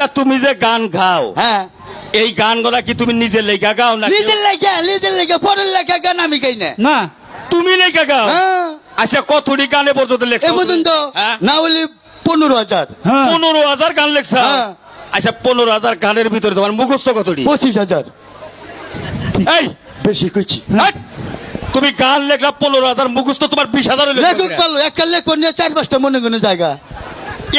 তা তুমি যে গান গাও হ্যাঁ। এই গানগুলা কি তুমি নিজে লেখা গাও না নিজের লেখা নিজের লেখা পরের লেখা গান আমি গাই না। না। তুমি লেখা গাও? হ্যাঁ। আচ্ছা কতটি গানে পর্যন্ত লেখছো? এ পর্যন্ত হ্যাঁ? না হলে পনেরো হাজার। হ্যাঁ। পনেরো হাজার গান লেখছ। আচ্ছা পনেরো হাজার গানের ভিতরে তোমার মুখস্থ কতটি? পঁচিশ হাজার। এই! বেশি কইছি। তুমি গান লেখলা পনেরো হাজার মুখস্থ তোমার বিশ হাজার লেখক ভালো একটা লেখক নিয়ে চার পাঁচটা মনে কোনো জায়গা।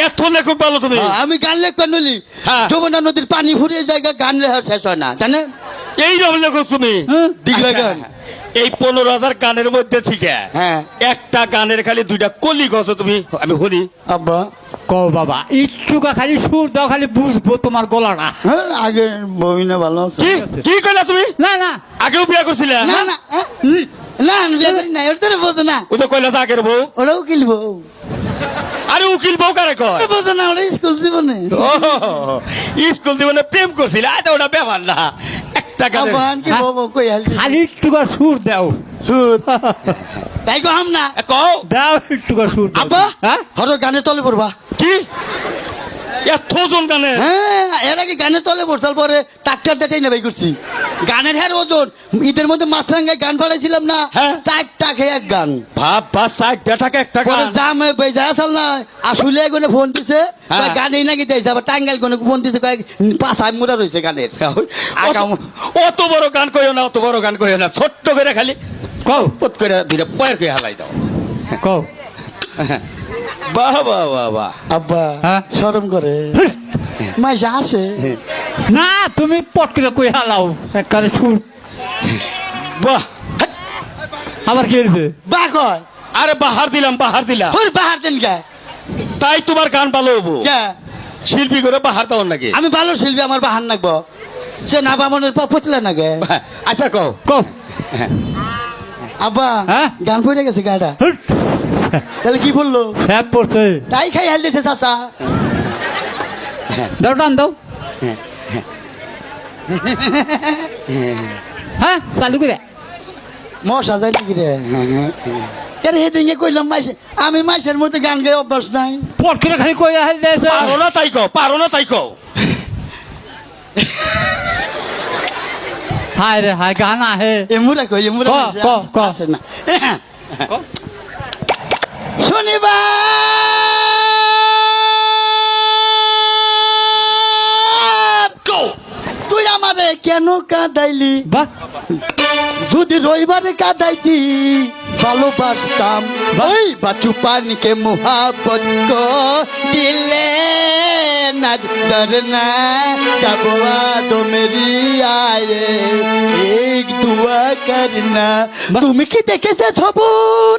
এত লেখক ভালো তুমি। হ্যাঁ, আমি গান লেখক নলি। হ্যাঁ। যমুনা নদীর পানি ফুরিয়ে জায়গা গান লেখা শেষ হয় না জানেন এই রকম লেখক তুমি। হ্যাঁ। দিগলা আচ্ছা, গান। এই পনেরো হাজার গানের মধ্যে থেকে হ্যাঁ। একটা গানের খালি দুইটা কলি গছ তুমি আমি শুনি আব্বা কও বাবা ইচ্ছুকা খালি সুর দাও খালি বুঝব তোমার গলাটা। আগে বমিনা ভালো আছে। কি? কি কইলা তুমি? না না। আগেও বিয়া করছিলে? না না হ্যাঁ? না বিয়ে করি না ওর তোরে বোঝো না। ও তো কইলা আগের বউ। ওরাও কিনবো। আরে উকিল বউ কারে কয়? ওরা না ওরা স্কুল জীবনে। ও স্কুল জীবনে প্রেম করছিল আজ ওটা ব্যাপার না। একটা গানের আব্বা আনকি হ্যাঁ। বউ কই হাল খালি একটুকা সুর দাও। সুর? তাই কো হাম না। কও। দাও একটুকা সুর দাও। আব্বা হ্যাঁ? হর গানের তলে পড়বা। কি? এত জন গানে? হ্যাঁ এর আগে গানে তলে পড়ছাল পরে ট্রাক্টর দেটাই নেবাই করছি। গানের হ্যার ওজন। ঈদের মধ্যে মাছরাঙ্গায় গান পাঠাইছিলাম না হ্যাঁ। চারটা খেয়ে এক গান। ভাব বা সাইড দেটাকে এক টাকা গান। জাম বেজা আসল না আসলে এগুলো ফোন দিছে হ্যাঁ। গানই নাকি দিয়েছে আবার টাঙ্গাইল কোনো ফোন দিছে কয়েক পাঁচ মুড়া রয়েছে গানের। অত- অত বড় গান কইও না অত বড় গান কইও না ছোট্ট করে খালি কও। পত করে দুইটা পয়ের করে হালাই দাও। কও। বাহ বাহ বাহ বাহ। আব্বা। হ্যাঁ? শরম করে। মাইসা আসে না তুমি পট করে কই হালাও? একবারে সুর বাহ। আবার কি হয়েছে বা কয়। আরে বাহার দিলাম বাহার দিলাম। ওর বাহার দেন কে? তাই তোমার গান ভালো হব। কে? শিল্পী করে বাহার দাও নাকি? আমি ভালো শিল্পী আমার বাহার নাকবো। সে না বামনের পতলা না গে আচ্ছা কও। কও। আব্বা হ্যাঁ? গান পড়ে গেছে গাড়া হুট। তাহলে কি বলল স্যাপ পড়ছে। তাই খাই হেল দিছে চাচা। দাও টান দাও। হ্যাঁ চালু করে মশা যায় নাকি রে? কইলাম মাইসে আমি মাইসের মধ্যে গান গাই অভ্যাস নাই। পট করে খালি কই হাল দিয়েছে পারো না তাই কও পারো না তাই কও। হায় রে হায় গান আহে। এমুরা কই এমুরা ক, ক, ক। না। শনিবার! কেন কাঁদাইলি? যদি রবিবারে কাঁদাইতি ভালোবাসতাম। ওই বাচু পানকে মহাপত দিলে আয়ে এক তুমি কি দেখেছে সবুর?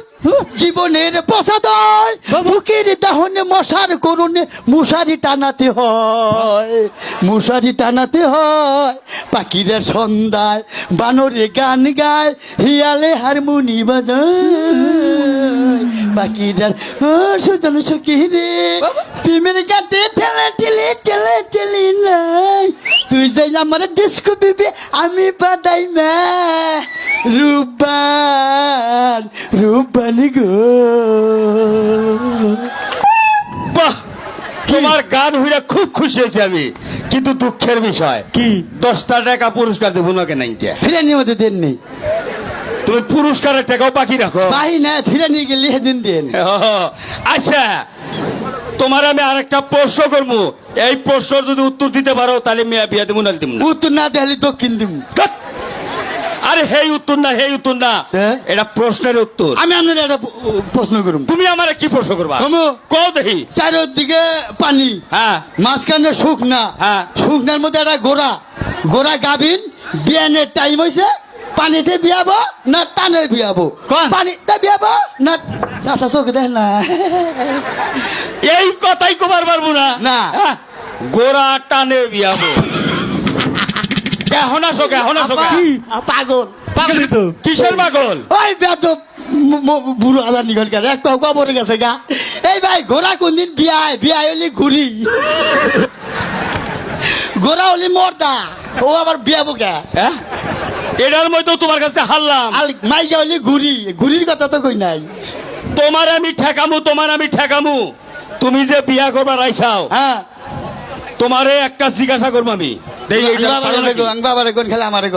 জীবনের প্রসাদয় বাহ। বুকের দাহনে মশার করুনে মশারি টানাতে হয় মশারি টানাতে হয়। পাখিরা সন্ধ্যায় বানরে গান গায় হিয়ালে হারমোনি বাজায়। পাখিরা সুজন সখী রে। প্রেমের গাতে ঠেলা যাই আমার ডিস্কো বিবি আমি বাদাই মা। রূপান গো। বাহ তোমার গান হইরা খুব খুশি হয়েছি আমি। কিন্তু দুঃখের বিষয় কি? দশটা টাকা পুরস্কার দেবো না কেন? ফিরে নিয়ে মধ্যে দেন নেই। তুমি পুরস্কারের টাকাও বাকি রাখো। বাহি না ফিরে নিয়ে গেলে দিন। দেন আচ্ছা তোমার আমি আরেকটা প্রশ্ন করব। এই প্রশ্ন যদি উত্তর দিতে পারো তাহলে মেয়া বিয়া দেবো না। দিব উত্তর না দেখালে দক্ষিণ দিব! আরে হেই উত্তর না হেই উত্তর না? এটা প্রশ্নের উত্তর। আমি আপনার একটা প্রশ্ন করুম। তুমি আমার কি প্রশ্ন করবা। কও দেখি। চারিদিকে পানি। হ্যাঁ। মাঝখানে শুকনা। হ্যাঁ। শুকনার মধ্যে একটা গোড়া। গোড়া গাভিন। বিয়ানের টাইম হয়েছে পানিতে বিয়াবো না টানে বিয়াবো? পানিতে বিয়াবো না চাষা চোখ দেখ না। এই কথাই কবার পারব না। না। হ্যাঁ? গোড়া টানে বিয়াবো। কেহন আসো কেহন আ, পাগল। পাগলি তো। কিসের পাগল? ওই বেদ বুড়ো আদার নিগল গেল এক কবরে গেছে গা। এই ভাই ঘোড়া কোনদিন বিয়ায়? বিয়ায় হলি ঘুরি। ঘোড়া হলি মর্দা। ও আবার বিয়াবো গে হ্যাঁ? এটার মধ্যে তোমার কাছে হারলাম। মাইকা হলি ঘুরি ঘুরির কথা তো কই নাই। তোমার আমি ঠেকামু তোমার আমি ঠেকামু। তুমি যে বিয়া করবার আইসাও হ্যাঁ। তোমারে একটা জিজ্ঞাসা করব আমি? বাবারে কোন খেলে আমারে